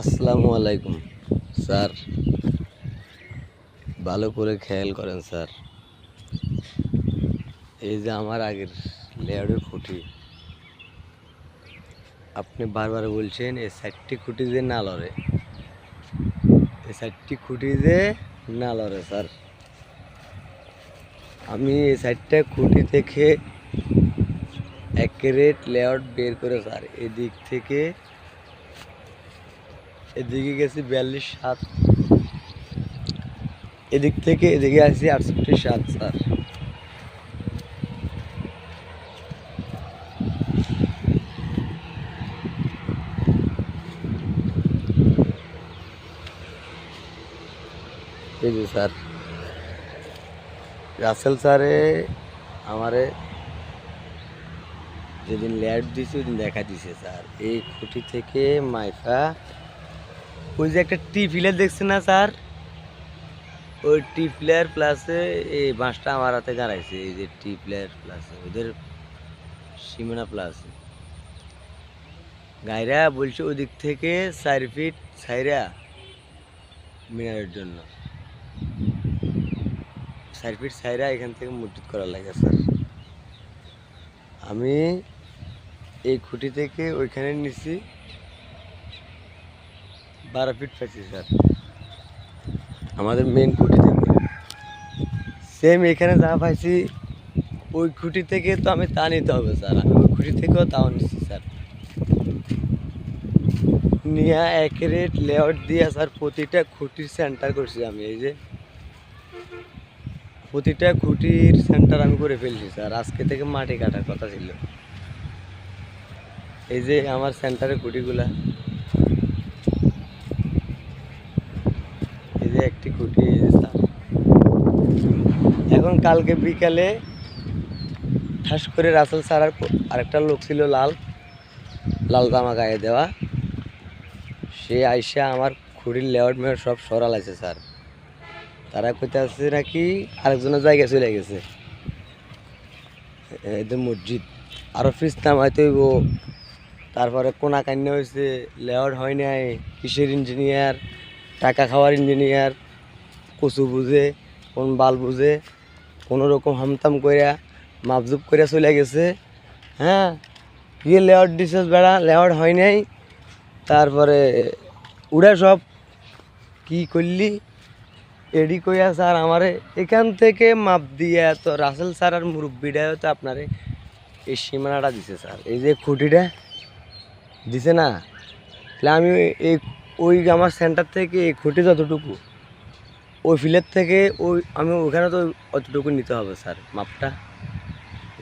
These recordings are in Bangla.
আসসালামু আলাইকুম, স্যার। ভালো করে খেয়াল করেন, স্যার। এই যে আমার আগের লেয়ারের খুঁটি, আপনি বারবার বলছেন এই সাইডটি খুঁটি যে না লড়ে। এই সাইডটি খুঁটি যে না লড়ে, স্যার। আমি এই সাইডটা খুঁটি থেকে অ্যাকুরেট লেআউট বের করে, স্যার, এদিক থেকে এদিকে গেছি বিয়াল্লিশ সাত। এদিক থেকে এদিকে আসছি আটষট্টি সাত, স্যার। স্যার। রাসেল স্যারে আমারে যেদিন ল্যাড দিছে, ওই দিন দেখা দিছে, স্যার। এই খুঁটি থেকে মাইফা ওই যে একটা টি ফিলার দেখছে না, স্যার? ওই টি প্লেয়ার প্লাসে এই বাঁশটা আমার হাতে গাড়াইছে, এই যে টি প্লেয়ার প্লাসে ওদের সীমানা প্লাস গাইরা বলছে ওদিক থেকে চার ফিট সাইরা মিনারের জন্য। চার ফিট সাইরা এখান থেকে মসজিদ করা লাগে, স্যার। আমি এই খুঁটি থেকে ওইখানে নিছি। বারো ফিট পাইছি স্যার আমাদের মেন খুঁটি থেকে সেম এখানে যা পাইছি, ওই খুঁটি থেকে তো আমি তা নিতে হবে স্যার আমি ওই খুঁটি থেকেও তাও নিচ্ছি স্যার নিয়ে অ্যাকুরেট লেআউট দিয়ে স্যার প্রতিটা খুঁটির সেন্টার করছি আমি, এই যে। প্রতিটা খুঁটির সেন্টার আমি করে ফেলছি স্যার আজকে থেকে মাটি কাটার কথা ছিল। এই যে আমার সেন্টারের খুঁটিগুলা এই যে একটি খুঁটি এখন কালকে বিকালে ঠাস করে রাসেল স্যার আরেকটা লোক ছিল লাল লাল জামা গায়ে দেওয়া। সে আইসা আমার খুঁড়ির লেআউট মেয়ার সব সরাল আছে স্যার। তারা কইতে আসছে নাকি আরেকজনের জায়গায় চলে গেছে। এদের মসজিদ। আরও ফিস নামাইতে হইব। তারপরে কোনা কান্না হয়েছে লেআউট হয় নাই, কিসের ইঞ্জিনিয়ার টাকা খাওয়ার ইঞ্জিনিয়ার কচু বুঝে, কোন বাল বুঝে, কোনো রকম হামতাম কইরা, মাপজুপ করিয়া চলে গেছে। হ্যাঁ গিয়ে লেআউট ডিসেস বেড়া লেআউট হয় নাই। তারপরে উড়া সব, কি করলি? এডি কইয়া, স্যার, আমারে এখান থেকে মাপ দিয়ে তো রাসেল স্যার আর মুরব্বিটা তো আপনারে এই সীমানাটা দিছে, স্যার। এই যে খুঁটিটা, দিছে না? তাহলে আমি এই ওই আমার সেন্টার থেকে খুঁটি যতটুকু ওই ফিলের থেকে ওই, আমি ওখানে তো অতটুকু নিতে হবে স্যার মাপটা।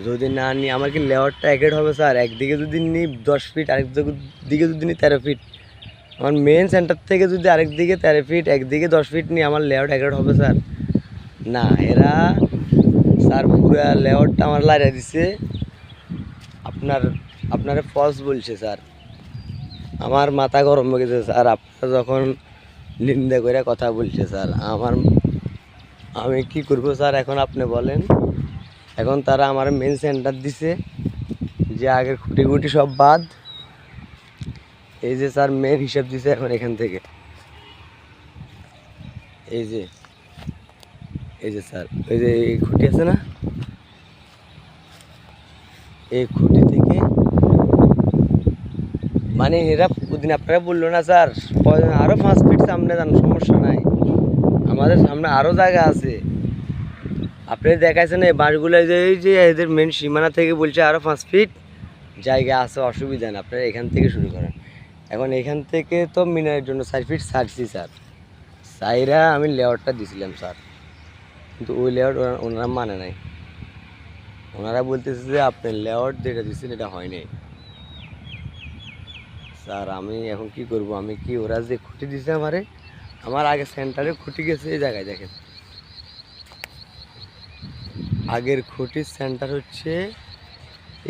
যদি না নিই আমার কি লেয়ারটা একেট হবে স্যার একদিকে যদি নিই দশ ফিট আরেক দিকে যদি নিই তেরো ফিট আমার মেন সেন্টার থেকে যদি আরেক দিকে তেরো ফিট একদিকে দশ ফিট নিই আমার লেআউট একেট হবে স্যার না, এরা স্যার পুরা লেআউটটা আমার লাইরা দিছে। আপনার, আপনারে ফলস বলছে স্যার আমার মাথা গরম হয়ে গেছে স্যার, আপনারা যখন নিন্দা করে কথা বলছে স্যার, আমার আমি কি করব স্যার, এখন আপনি বলেন। এখন তারা আমার মেন সেন্টার দিছে, যে আগের খুঁটি খুঁটি সব বাদ। এই যে স্যার মেন হিসাব দিছে এখন এখান থেকে। এই যে এই যে স্যার ওই যে খুঁটি আছে না? এই খুঁটি থেকে মানে এরা ওদিন আপনারা বলল না, স্যার আরও পাঁচ ফিট সামনে যান, সমস্যা নাই। আমাদের সামনে আরও জায়গা আছে। আপনি দেখাইছেন এই বাঁশগুলো যে, এই যে এদের মেন সীমানা থেকে বলছে আরও পাঁচ ফিট জায়গা আছে, অসুবিধা নেই, আপনারা এখান থেকে শুরু করেন। এখন এখান থেকে তো মিনারের জন্য চার ফিট ছাড়ছি, স্যার। সাইরা আমি লেআউটটা দিছিলাম, স্যার। কিন্তু ওই লেআউট ওনারা মানে নাই। ওনারা বলতেছে যে, আপনার লেআউট যেটা দিচ্ছেন, এটা হয় নাই। স্যার, আমি এখন কি করব? আমি কি ওরা যে খুঁটি দিছে আমারে, আমার আগে সেন্টারে খুঁটি গেছে এই জায়গায়, দেখেন। আগের খুঁটির সেন্টার হচ্ছে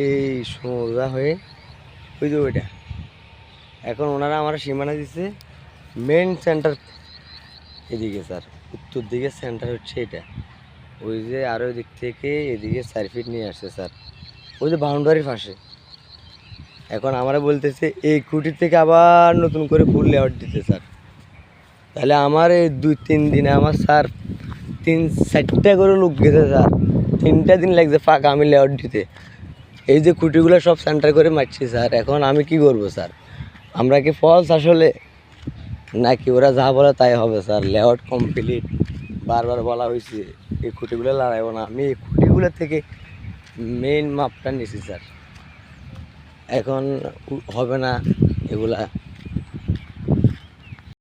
এই সোজা হয়ে ওই যে ওইটা। এখন ওনারা আমার সীমানা দিছে মেন সেন্টার এদিকে, স্যার। উত্তর দিকে সেন্টার হচ্ছে এটা। ওই যে আরও দিক থেকে এদিকে চার ফিট নিয়ে আসছে, স্যার। ওই যে বাউন্ডারির পাশে। এখন আমরা বলতেছে, এই খুঁটির থেকে আবার নতুন করে ফুল লেআউট দিতে স্যার। তাহলে আমার এই দুই তিন দিনে আমার স্যার তিন চারটা করে লোক গেছে স্যার। তিনটা দিন লাগছে ফাঁকা আমি লেআউট দিতে। এই যে খুঁটিগুলো সব সেন্টার করে মারছি স্যার, এখন আমি কি করব স্যার? আমরা কি ফলস আসলে? নাকি ওরা যা বলে তাই হবে স্যার? লেআউট কমপ্লিট বারবার বলা হয়েছে, এই খুঁটিগুলো লড়াইব না। আমি এই খুঁটিগুলো থেকে মেইন মাপটা নিছি স্যার। এখন হবে না এগুলা